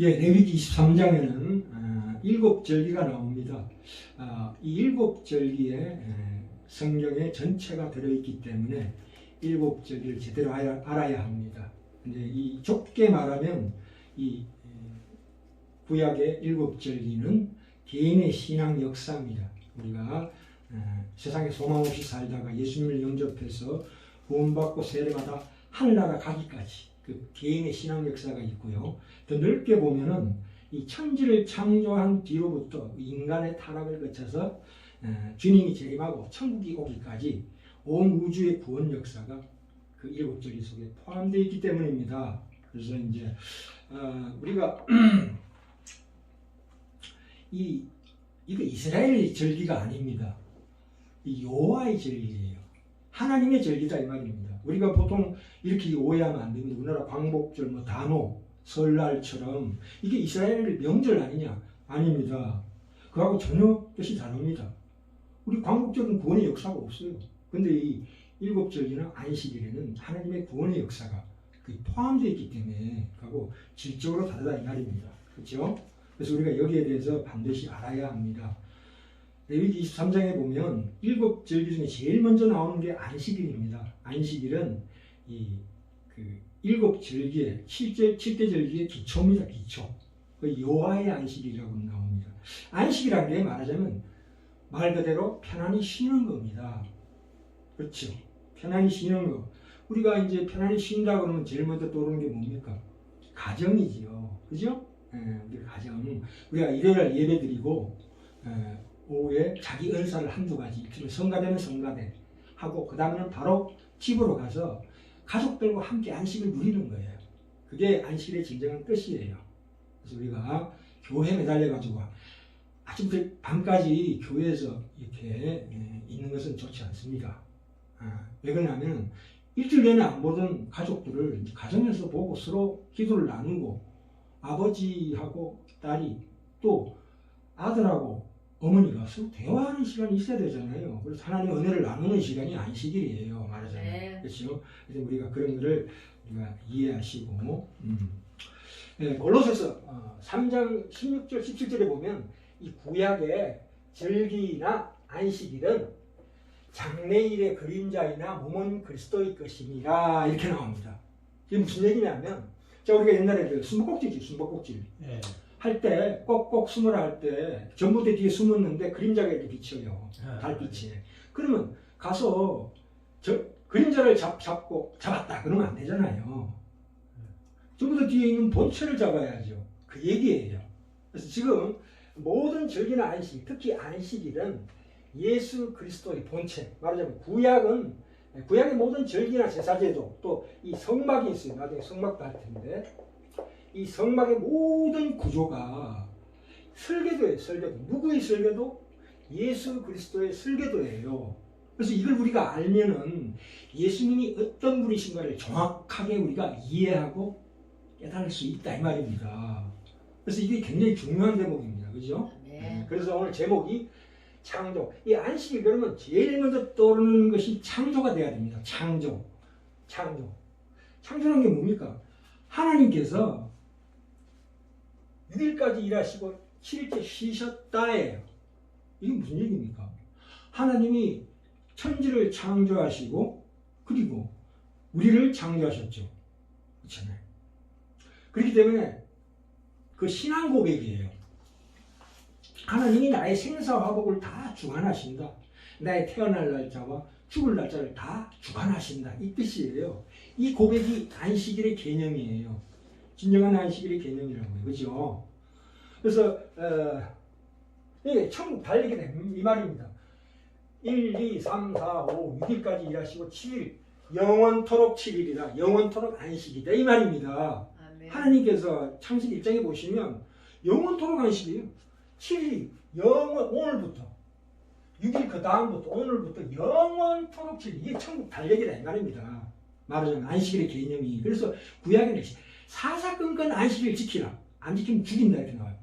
예, 레위기 23장에는 어, 일곱 절기가 나옵니다. 아, 이 일곱 절기에 에, 성경의 전체가 들어있기 때문에 일곱 절기를 제대로 알아, 알아야 합니다. 근데 이 좁게 말하면 이 에, 구약의 일곱 절기는 개인의 신앙 역사입니다. 우리가 에, 세상에 소망 없이 살다가 예수님을 영접해서 구원받고 세례받아 하늘나라 가기까지 그 개인의 신앙 역사가 있고요. 더 넓게 보면은 이 천지를 창조한 뒤로부터 인간의 타락을 거쳐서 에, 주님이 재림하고 천국이 오기까지 온 우주의 구원 역사가 그 일곱 절기 속에 포함되어 있기 때문입니다. 그래서 이제 어, 우리가 이 이거 이스라엘 절기가 아닙니다. 이 여호와의 절기예요. 하나님의 절기다 이 말입니다. 우리가 보통 이렇게 오해하면 안 됩니다. 우리나라 광복절, 뭐 단오, 설날처럼 이게 이스라엘 명절 아니냐? 아닙니다. 그하고 전혀 뜻이 다릅니다. 우리 광복절은 구원의 역사가 없어요. 근데 이 일곱 절기나 안식일에는 하나님의 구원의 역사가 그 포함되어 있기 때문에 그하고 질적으로 다르다 이 말입니다. 그렇죠? 그래서 우리가 여기에 대해서 반드시 알아야 합니다. 레위기 23장에 보면 일곱 절기 중에 제일 먼저 나오는 게 안식일입니다. 안식일은 이 그 일곱 절기의 7절 7대 절기의 기초입니다. 기초. 그 여호와의 안식일이라고 나옵니다. 안식이라는 게 말하자면 말 그대로 편안히 쉬는 겁니다. 그렇죠. 편안히 쉬는 거. 우리가 이제 편안히 쉰다 그러면 제일 먼저 떠오르는 게 뭡니까? 가정이지요. 그죠? 예, 우리 가정. 우리가 일요일 예배 드리고 예, 오후에 자기 은사를 한두 가지 이틀 성가대는 성가대 하고 그 다음에는 바로 집으로 가서 가족들과 함께 안식을 누리는 거예요. 그게 안식의 진정한 뜻이에요. 그래서 우리가 교회 매달려 가지고 아침부터 밤까지 교회에서 이렇게 예, 있는 것은 좋지 않습니다. 아, 왜 그러냐면 일주일 내내 안 보던 가족들을 가정에서 보고 서로 기도를 나누고 아버지하고 딸이 또 아들하고 어머니가 서로 대화하는 시간이 있어야 되잖아요. 그래서 하나님 은혜를 나누는 시간이 안식일이에요. 말하자면. 네. 그렇죠? 그래서 우리가 그런 거를 우리가 이해하시고 음. 네, 골로새서 어, 3장 16절 17절에 보면 이 구약의 절기나 안식일은 장래일의 그림자이나 몸은 그리스도의 것이니라 이렇게 나옵니다. 이게 무슨 얘기냐면 자 우리가 옛날에 그 숨바꼭질이지 숨바꼭질 예. 할 때 꼭꼭 숨으라 할 때 전봇대 뒤에 숨었는데 그림자가 이렇게 비쳐요. 달빛이. 그러면 가서 저 그림자를 잡, 잡고 잡았다 그러면 안 되잖아요. 전부 다 뒤에 있는 본체를 잡아야죠. 그 얘기예요. 그래서 지금 모든 절기나 안식, 특히 안식일은 예수 그리스도의 본체, 말하자면 구약은 구약의 모든 절기나 제사제도 또 이 성막이 있어요. 나중에 성막도 할 텐데 이 성막의 모든 구조가 설계도예요. 설계도. 누구의 설계도? 예수 그리스도의 설계도예요. 그래서 이걸 우리가 알면은 예수님이 어떤 분이신가를 정확하게 우리가 이해하고 깨달을 수 있다 이 말입니다. 그래서 이게 굉장히 중요한 대목입니다. 그죠? 네. 그래서 오늘 제목이 창조. 이 안식일 그러면 제일 먼저 떠오르는 것이 창조가 돼야 됩니다. 창조. 창조. 창조라는 게 뭡니까? 하나님께서 6일까지 일하시고 7일째 쉬셨다예요. 이게 무슨 얘기입니까? 하나님이 천지를 창조하시고 그리고 우리를 창조하셨죠. 그렇잖아요. 그렇기 때문에 그 신앙 고백이에요. 하나님이 나의 생사화복을 다 주관하신다. 나의 태어날 날짜와 죽을 날짜를 다 주관하신다. 이 뜻이에요. 이 고백이 안식일의 개념이에요. 진정한 안식일의 개념이라고요. 그죠? 그래서, 어, 이게 천국 달리게 된이 말입니다. 1, 2, 3, 4, 5, 6일까지 일하시고 7일, 영원토록 7일이다. 영원토록 안식이다. 이 말입니다. 아멘. 하나님께서 창세기 입장에 보시면 영원토록 안식이에요. 7일, 영원, 오늘부터. 6일 그 다음부터, 오늘부터 영원토록 7일. 이게 천국 달력이다. 이 말입니다. 말하자면 안식일의 개념이. 그래서 구약에는 사사건건 안식일 지키라. 안 지키면 죽인다. 이렇게 나와요.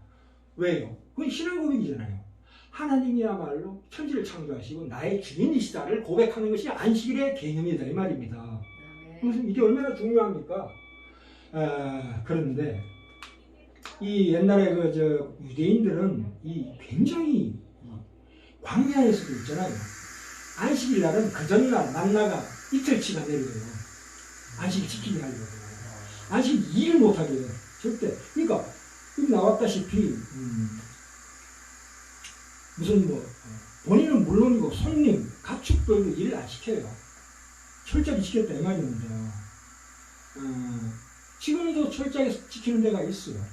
왜요? 그건 신앙 고백이잖아요. 하나님이야말로 천지를 창조하시고 나의 주인이시다를 고백하는 것이 안식일의 개념이다. 이 말입니다. 아멘. 그래서 이게 얼마나 중요합니까? 아, 그런데 이 옛날에 그 저 유대인들은 이 굉장히 이 광야에서도 있잖아요. 안식일 날은 그 전날 만나가 이틀치가 내려요. 안식일 지키게 하려고. 안식 일을 못하게 해요. 절대. 그러니까 여기 나왔다시피 음, 무슨 뭐 어, 본인은 물론이고 손님, 가축들도 일을 안 시켜요. 철저히 지켰다 이 말입니다. 어, 지금도 철저하게 지키는 데가 있어요.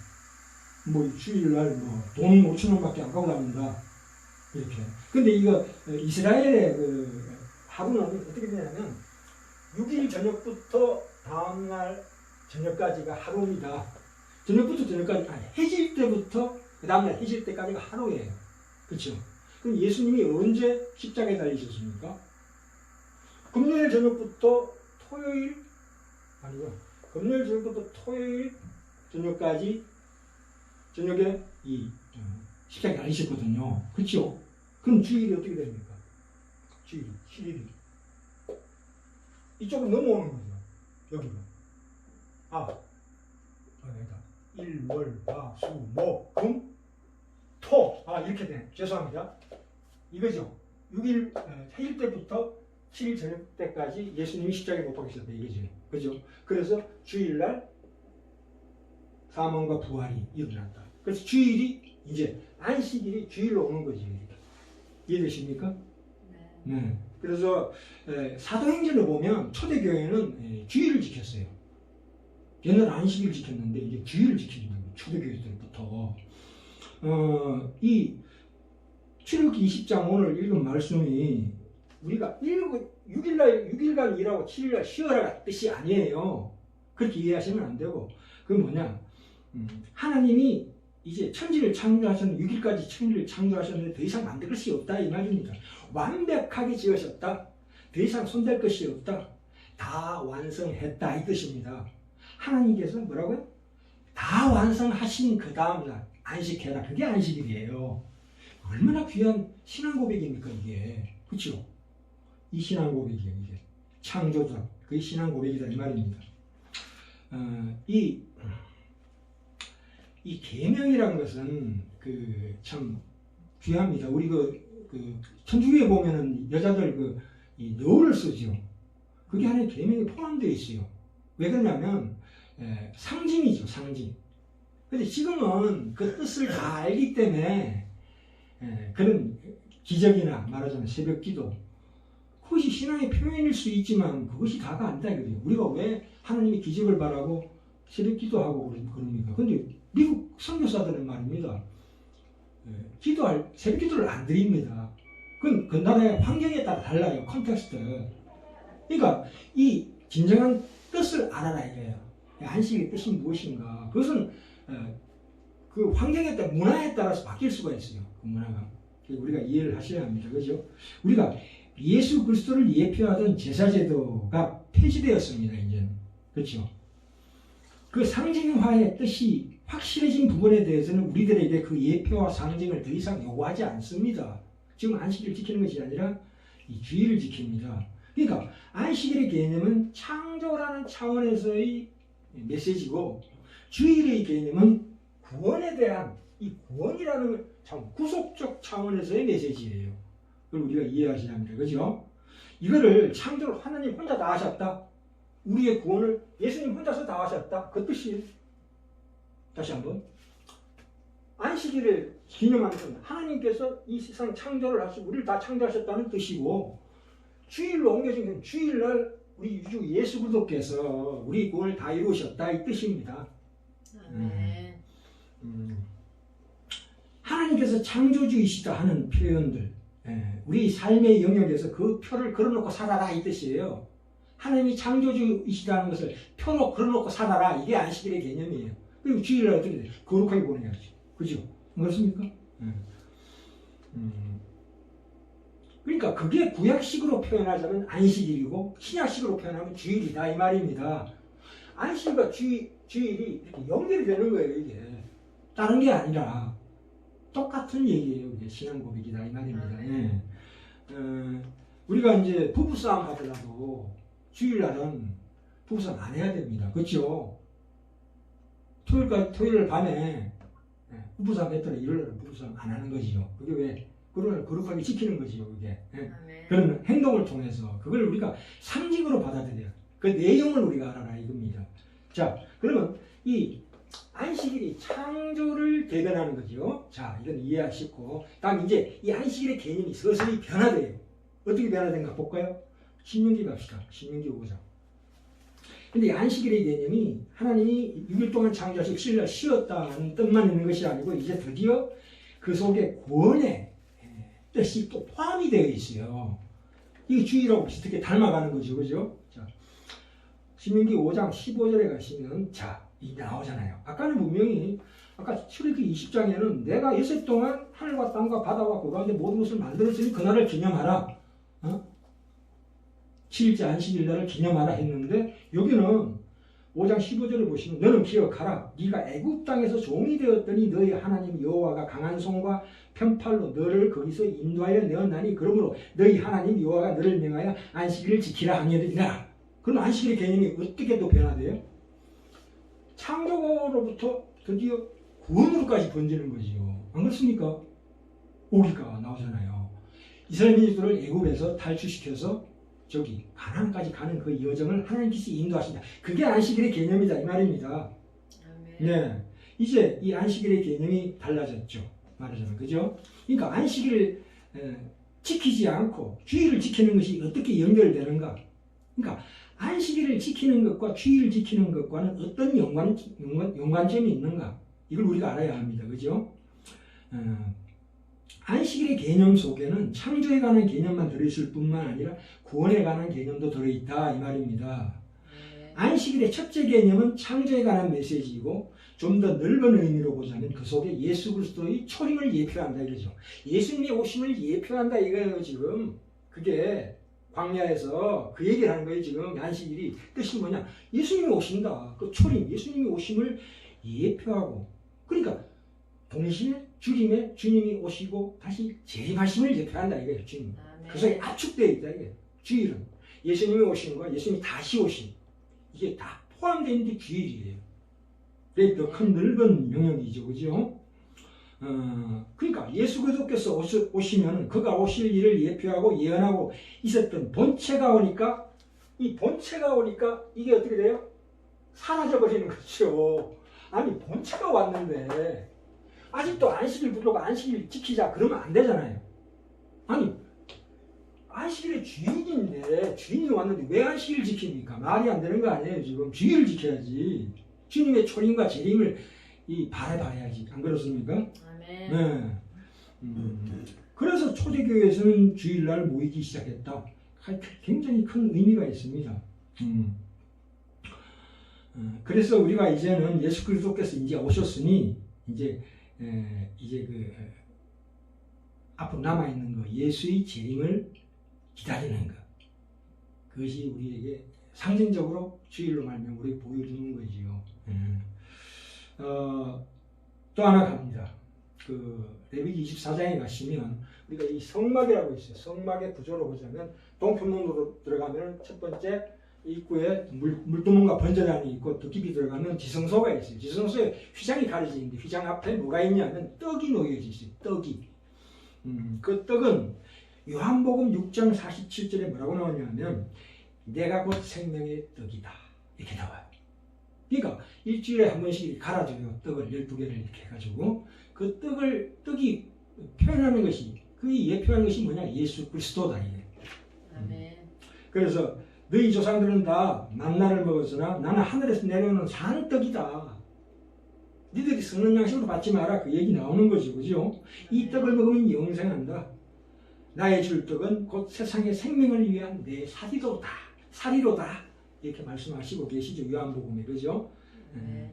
뭐 주일날 뭐 돈 5천 원밖에 안 갖고 다닌다 이렇게. 근데 이거 어, 이스라엘의 그 하루는 어떻게 되냐면 6일 저녁부터 다음날 저녁까지가 하루입니다. 저녁부터 저녁까지 아니 해질 때부터 그 다음날 해질 때까지가 하루예요. 그렇죠? 그럼 예수님이 언제 십자가에 달리셨습니까? 금요일 저녁부터 토요일 아니요 금요일 저녁부터 토요일 저녁까지 저녁에 이 어, 십자가에 달리셨거든요. 그렇죠? 그럼 주일이 어떻게 됩니까? 주일 7일이 이쪽으로 넘어오는 거죠. 여기가 아 아니다 일, 월, 화, 수, 목, 금, 토. 아, 이렇게 되네. 죄송합니다. 이거죠. 6일, 어, 해일 때부터 7일 저녁 때까지 예수님이 십자가에 못 박히셨다. 이거죠. 그죠? 그래서 주일날 사망과 부활이 일어났다. 그래서 주일이 이제 안식일이 주일로 오는 거지. 이해되십니까? 네. 네. 그래서 에, 사도행전을 보면 초대교회는 에, 주일을 지켰어요. 옛날 안식일을 지켰는데 이제 주일을 지키는 거예요. 초대교회들부터. 어, 이 출애굽기 20장 오늘 읽은 말씀이 우리가 6일날 6일간 일하고 7일날 쉬어라 뜻이 아니에요. 그렇게 이해하시면 안 되고 그건 뭐냐? 음, 하나님이 이제 천지를 창조하셨는데 6일까지 천지를 창조하셨는데 더 이상 만들 것이 없다 이 말입니다. 완벽하게 지으셨다. 더 이상 손댈 것이 없다. 다 완성했다 이 뜻입니다. 하나님께서 뭐라고요? 다 완성하신 그 다음 날 안식해라. 그게 안식일이에요. 얼마나 귀한 신앙 고백입니까 이게. 그렇죠? 이 신앙 고백이에요 이게. 창조자 그게 신앙 고백이다 이 말입니다. 어, 이, 이 계명이란 것은 그 참 귀합니다. 우리 그, 그 천주교에 보면은 여자들 그이 너울을 쓰죠. 그게 하나의 계명에 포함되어 있어요. 왜 그러냐면 에, 상징이죠, 상징. 근데 지금은 그 뜻을 다 알기 때문에 에, 그런 기적이나 말하자면 새벽 기도 그것이 신앙의 표현일 수 있지만 그것이 다가 아니다 이거죠. 우리가 왜 하나님이 기적을 바라고 새벽 기도하고 그럽니까? 근데 미국 선교사들은 말입니다. 에, 기도할 새벽 기도를 안 드립니다. 그건 그 나라의 환경에 따라 달라요. 컨텍스트. 그러니까 이 진정한 뜻을 알아라 이거예요. 안식의 뜻이 무엇인가? 그것은 어, 그 환경에 따라 문화에 따라서 바뀔 수가 있어요. 그 문화가 우리가 이해를 하셔야 합니다. 그죠? 우리가 예수 그리스도를 예표하던 제사제도가 폐지되었습니다. 이제는 그렇죠? 그 상징화의 뜻이 확실해진 부분에 대해서는 우리들에게 그 예표와 상징을 더 이상 요구하지 않습니다. 지금 안식일을 지키는 것이 아니라 이 주의를 지킵니다. 그러니까 안식일의 개념은 창조라는 차원에서의 메시지고 주일의 개념은 구원에 대한 이 구원이라는 참 구속적 차원에서의 메시지예요. 그걸 우리가 이해하셔야 합니다. 그죠? 이거를 창조를 하나님 혼자 다 하셨다. 우리의 구원을 예수님 혼자서 다 하셨다. 그 뜻이 다시 한번 안식일을 기념하는 건 하나님께서 이 세상 창조를 하시고 우리를 다 창조하셨다는 뜻이고 주일로 옮겨진 건 주일날 우리 유주 예수 그리스도께서 우리 구원을 다 이루셨다 이 뜻입니다. 네. 음, 하나님께서 창조주이시다 하는 표현들, 예, 우리 삶의 영역에서 그 표를 걸어놓고 살아라 이 뜻이에요. 하나님이 창조주이시다는 것을 표로 걸어놓고 살아라 이게 안식일의 개념이에요. 그리고 주일날 어떻게 돼? 거룩하게 보내야지. 그죠? 그렇습니까? 예. 음, 그러니까 그게 구약식으로 표현하자면 안식일이고 신약식으로 표현하면 주일이다 이 말입니다. 안식일과 주일, 주일이 이렇게 연결이 되는 거예요 이게. 다른 게 아니라 똑같은 얘기예요. 이게 신앙 고백이다 이 말입니다. 예. 어, 우리가 이제 부부싸움 하더라도 주일날은 부부싸움 안 해야 됩니다. 그렇죠? 토요일까 토요일 밤에 예, 우부상 했더니 일요일날 우부상 안 하는 거지요. 그게 왜? 그걸 거룩하게 지키는 거지요. 그게 예. 아멘. 그런 행동을 통해서 그걸 우리가 상징으로 받아들여요. 그 내용을 우리가 알아라 이겁니다. 자, 그러면 이 안식일이 창조를 대변하는 거죠. 자, 이건 이해하시고 다음 이제 이 안식일의 개념이 서서히 변화돼요. 어떻게 변화된가 볼까요? 신명기 갑시다. 신명기 5장. 근데 이 안식일의 개념이 하나님이 6일 동안 창조하시고 7일 쉬었다는 뜻만 있는 것이 아니고 이제 드디어 그 속에 구원의 뜻이 또 포함이 되어 있어요. 이게 주의라고 비슷하게 닮아가는 거죠. 그죠? 자, 신명기 5장 15절에 가시면 자, 이 나오잖아요. 아까는 분명히 아까 출애굽기 20장에는 내가 여섯 동안 하늘과 땅과 바다와 그 가운데 모든 것을 만들었으니 그날을 기념하라. 어? 7일째 안식일 날을 기념하라 했는데 여기는 5장 15절을 보시면 너는 기억하라 네가 애굽 땅에서 종이 되었더니 너희 하나님 여호와가 강한 손과 편팔로 너를 거기서 인도하여 내었나니 그러므로 너희 하나님 여호와가 너를 명하여 안식일을 지키라 하니라 그럼 안식일의 개념이 어떻게 또 변화돼요? 창조로부터 드디어 구원으로까지 번지는 거지요 안 그렇습니까? 오기가 나오잖아요 이스라엘 민족들을 애굽에서 탈출시켜서 저기 가나안까지 가는 그 여정을 하나님께서 인도하신다. 그게 안식일의 개념이다 이 말입니다. 네, 이제 이 안식일의 개념이 달라졌죠. 말하자면 그죠? 그러니까 안식일을 에, 지키지 않고 주의를 지키는 것이 어떻게 연결되는가? 그러니까 안식일을 지키는 것과 주의를 지키는 것과는 어떤 연관, 연관 연관점이 있는가? 이걸 우리가 알아야 합니다. 그죠? 어, 안식일의 개념 속에는 창조에 관한 개념만 들어있을 뿐만 아니라 구원에 관한 개념도 들어있다 이 말입니다. 네. 안식일의 첫째 개념은 창조에 관한 메시지이고 좀 더 넓은 의미로 보자면 그 속에 예수 그리스도의 초림을 예표한다 이거죠. 예수님이 오심을 예표한다 이거예요 지금. 그게 광야에서 그 얘기를 하는 거예요 지금 안식일이 뜻이 뭐냐 예수님이 오신다 그 초림 예수님이 오심을 예표하고 그러니까 동시에 주님의 주님이 오시고 다시 재림하심을 예표한다 이거예요 주님. 아멘. 그 속에 압축되어 있다 이게 주일은 예수님이 오신과 예수님이 다시 오신 이게 다 포함되어 있는 게 주일이에요. 더큰 넓은 영역이죠, 그죠? 어, 그러니까 예수 그리스도께서 오시- 오시면 그가 오실 일을 예표하고 예언하고 있었던 본체가 오니까 이 본체가 오니까 이게 어떻게 돼요? 사라져 버리는 거죠. 아니 본체가 왔는데 아직도 안식일 부르고 안식일 지키자 그러면 안 되잖아요. 아니 안식일의 주인인데 주인이 왔는데 왜 안식일 지킵니까? 말이 안 되는 거 아니에요 지금 주일을 지켜야지 주님의 초림과 재림을 이 바라봐야지 안 그렇습니까? 아멘. 네. 음, 그래서 초대교회에서는 주일날 모이기 시작했다. 굉장히 큰 의미가 있습니다. 음. 어, 그래서 우리가 이제는 예수 그리스도께서 이제 오셨으니 이제 에, 이제 그 에, 앞으로 남아 있는 거 예수의 재림을 기다리는 것 그것이 우리에게 상징적으로 주일로 말면 우리 보여주는 거지요. 예. 어, 또 하나 갑니다. 그 레위기 24장에 가시면 우리가 이 성막이라고 있어요. 성막의 구조로 보자면 동편문으로 들어가면 첫 번째 입구에 물, 물두멍과 번제단이 있고 더 깊이 들어가면 지성소가 있어요. 지성소에 휘장이 가려져 있는데 휘장 앞에 뭐가 있냐면 떡이 놓여져 있어요. 떡이. 음, 그 떡은 요한복음 6장 47절에 뭐라고 나오냐면 내가 곧 생명의 떡이다. 이렇게 나와요. 그러니까 일주일에 한 번씩 갈아줘요. 떡을 12개를 이렇게 해가지고 그 떡을 떡이 표현하는 것이 그 예표하는 것이 뭐냐 예수 그리스도다 이게. 아멘. 그래서 너희 조상들은 다 만나를 먹었으나 나는 하늘에서 내려오는 산 떡이다. 니들이 썩는 양식으로 받지 마라 그 얘기 나오는 거죠, 그죠? 이 떡을 먹으면 영생한다. 나의 줄 떡은 곧 세상의 생명을 위한 내 사리로다. 사리로다. 이렇게 말씀하시고 계시죠, 요한복음에 그죠? 아멘.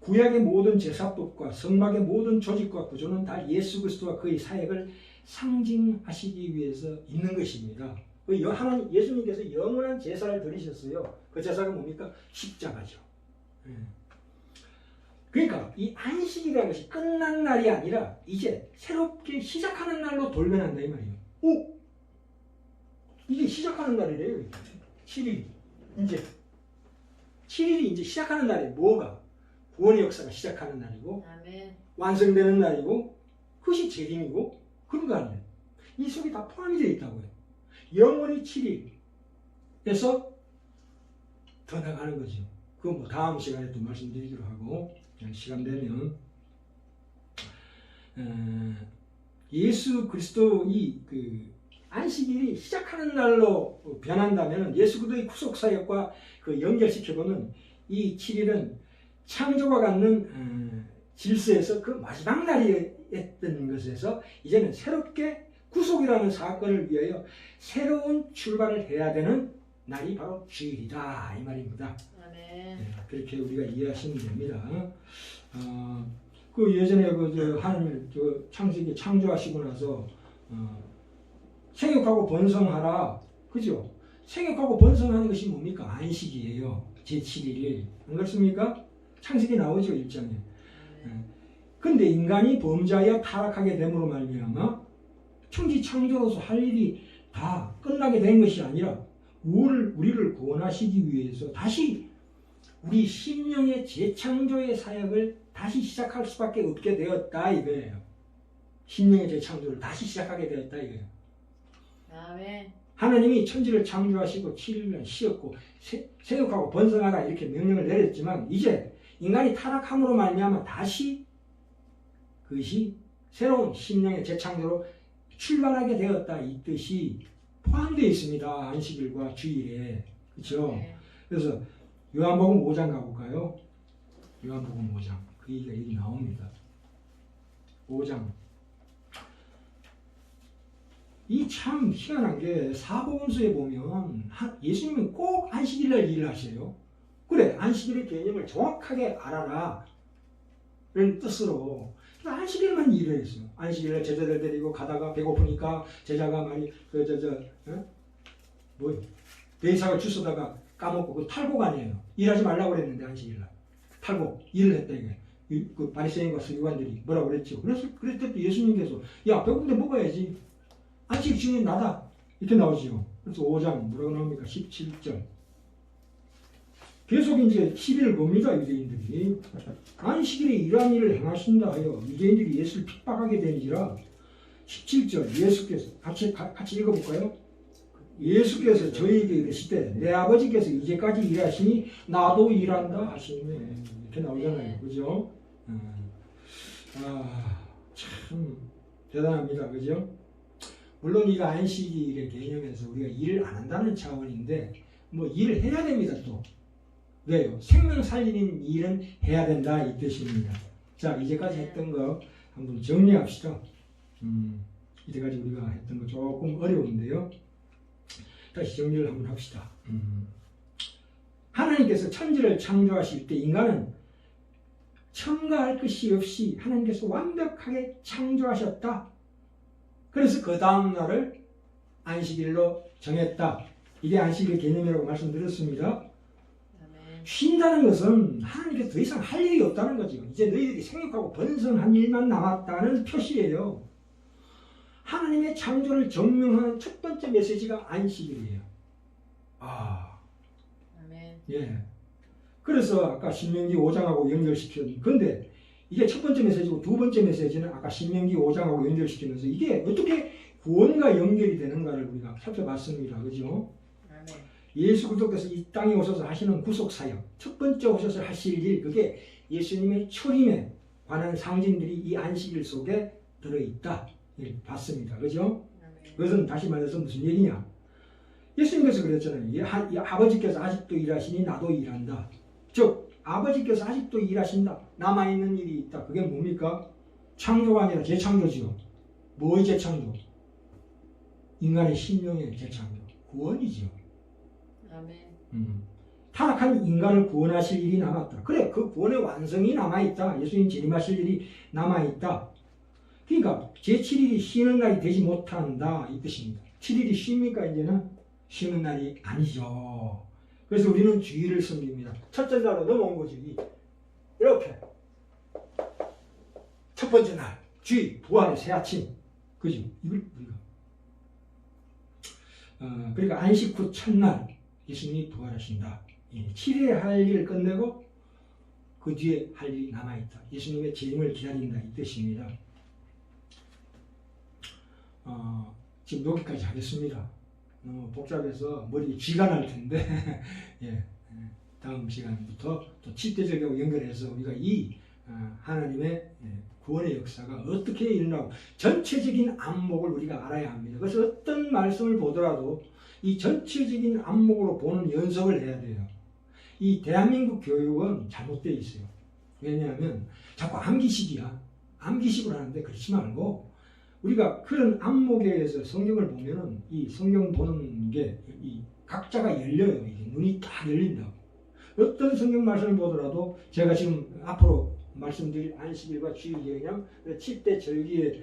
구약의 모든 제사법과 성막의 모든 조직과 구조는 다 예수 그리스도와 그의 사역을 상징하시기 위해서 있는 것입니다. 그 여- 하나님 예수님께서 영원한 제사를 드리셨어요. 그 제사가 뭡니까? 십자가죠. 예. 그러니까 이 안식이라는 것이 끝난 날이 아니라 이제 새롭게 시작하는 날로 돌변한다 이 말이에요. 오, 이게 시작하는 날이래요. 7일 이제 7일이 이제 시작하는 날에 뭐가 구원의 역사가 시작하는 날이고 아멘. 완성되는 날이고 그것이 재림이고 그런 거 아니에요. 이 속에 다 포함이 되어 있다고요. 영원히 7일에서 더 나가는 거죠. 그건 뭐 다음 시간에 또 말씀드리기로 하고 시간 되면 어, 예수 그리스도 이그 안식일이 시작하는 날로 변한다면 예수 그리스도의 구속 사역과 그 연결시켜 보면 이 7일은 창조가 갖는 어, 질서에서 그 마지막 날이었던 것에서 이제는 새롭게 구속이라는 사건을 위하여 새로운 출발을 해야 되는 날이 바로 주일이다 이 말입니다. 아멘. 네, 그렇게 우리가 이해하시면 됩니다. 어, 그 예전에 그저 하나님 저 창세기 창조하시고 나서 어, 생육하고 번성하라 그죠? 생육하고 번성하는 것이 뭡니까? 안식이에요. 제 7일 안 그렇습니까? 창세기 나오죠 1장에. 아멘. 근데 인간이 범죄하여 타락하게 됨으로 말미암아 천지 창조로서 할 일이 다 끝나게 된 것이 아니라 우리를, 우리를 구원하시기 위해서 다시 우리 심령의 재창조의 사역을 다시 시작할 수밖에 없게 되었다 이거예요. 심령의 재창조를 다시 시작하게 되었다 이거예요. 아멘. 하나님이 천지를 창조하시고 7일간 쉬었고 세- 세육하고 번성하라 이렇게 명령을 내렸지만 이제 인간이 타락함으로 말미암아 다시 그것이 새로운 심령의 재창조로 출발하게 되었다 이 뜻이 포함되어 있습니다 안식일과 주일에 그렇죠? 그래서 요한복음 5장 가볼까요? 요한복음 5장 그 얘기가 여기 나옵니다 5장 이 참 희한한 게 사복음서에 보면 하- 예수님은 꼭 안식일날 일을 하세요. 그래 안식일의 개념을 정확하게 알아라 이런 뜻으로 안식일만 일을 했어요. 안식일날 제자들 데리고 가다가 배고프니까 제자가 많이 그저저 뭐 대사가 주스다가 까먹고 그 탈곡 아니에요. 일하지 말라고 그랬는데 안식일날 탈곡 일을 했다 이게. 이- 그 바리새인과 서기관들이 뭐라고 그랬죠. 그래서 그랬을 때 예수님께서 야 배고픈데 먹어야지. 안식 주인 나다 이렇게 나오지요. 그래서 5장 뭐라고 나옵니까? 17절. 계속 이제 시비를 겁니다 유대인들이 안식일에 이러한 일을 행하신다 하여 유대인들이 예수를 핍박하게 되니라 17절 예수께서 같이 가- 같이 읽어볼까요? 예수께서 저희에게 이르시되 내 아버지께서 이제까지 일하시니 나도 일한다 하시네 이렇게 나오잖아요 그죠? 음. 아참 대단합니다 그죠? 물론 이거 안식일의 개념에서 우리가 일을 안 한다는 차원인데 뭐 일을 해야 됩니다 또. 왜요? 생명 살리는 일은 해야 된다 이 뜻입니다. 자 이제까지 했던 거 한번 정리합시다. 음, 이제까지 우리가 했던 거 조금 어려운데요. 다시 정리를 한번 합시다. 음. 하나님께서 천지를 창조하실 때 인간은 첨가할 것이 없이 하나님께서 완벽하게 창조하셨다 그래서 그 다음 날을 안식일로 정했다. 이게 안식일 개념이라고 말씀드렸습니다. 쉰다는 것은 하나님께서 더 이상 할 일이 없다는 거죠. 이제 너희들이 생육하고 번성한 일만 남았다는 표시예요. 하나님의 창조를 증명하는 첫 번째 메시지가 안식일이에요. 아, 아멘. 예. 그래서 아까 신명기 5장하고 연결시켰는데, 근데 이게 첫 번째 메시지고 두 번째 메시지는 아까 신명기 5장하고 연결시키면서 이게 어떻게 구원과 연결이 되는가를 우리가 살펴봤습니다. 그죠? 예수 그리스도께서 이 땅에 오셔서 하시는 구속 사역, 첫 번째 오셔서 하실 일, 그게 예수님의 초림에 관한 상징들이 이 안식일 속에 들어있다. 예, 봤습니다. 그죠? 그것은 다시 말해서 무슨 얘기냐? 예수님께서 그랬잖아요. 아버지께서 아직도 일하시니 나도 일한다. 즉 아버지께서 아직도 일하신다. 남아있는 일이 있다. 그게 뭡니까? 창조가 아니라 재창조지요. 뭐의 재창조? 인간의 심령의 재창조. 구원이지요. 아멘. 음. 타락한 인간을 구원하실 일이 남았다. 그래, 그 구원의 완성이 남아있다. 예수님 재림하실 일이 남아있다. 그러니까 제7일이 쉬는 날이 되지 못한다. 이 뜻입니다. 7일이 쉽니까 이제는? 쉬는 날이 아니죠. 그래서 우리는 주일을 섬깁니다. 첫째 날로 넘어온 거지. 이- 이렇게. 첫 번째 날, 주일, 부활의 새 아침. 그죠? 이걸 우리가. 어, 그러니까 안식 후 첫날, 예수님이 부활하신다. 7일에 할 일을 끝내고 그 뒤에 할 일이 남아있다. 예수님의 재림을 기다린다 이 뜻입니다. 어, 지금 여기까지 하겠습니다. 너무 복잡해서 머리에 쥐가 날 텐데 예, 예, 다음 시간부터 또 7대절하고 연결해서 우리가 이 어, 하나님의 예, 구원의 역사가 어떻게 일어나고 전체적인 안목을 우리가 알아야 합니다. 그래서 어떤 말씀을 보더라도 이 전체적인 안목으로 보는 연습을 해야 돼요. 이 대한민국 교육은 잘못되어 있어요. 왜냐하면 자꾸 암기식이야. 암기식으로 하는데 그렇지 말고 우리가 그런 안목에 의해서 성경을 보면은 이 성경 보는 게 이 각자가 열려요. 이게 눈이 딱 열린다고. 어떤 성경 말씀을 보더라도 제가 지금 앞으로 말씀드릴 안식일과 주일예령 7대 절기에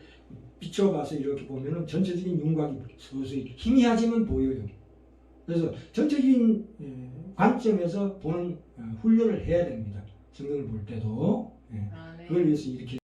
비춰봐서 이렇게 보면은 전체적인 윤곽이 서서히 희미하지만 보여요. 그래서 전체적인 예, 관점에서 보는 어, 훈련을 해야 됩니다. 성경을 볼 때도 예, 아멘. 그걸 위해서 이렇게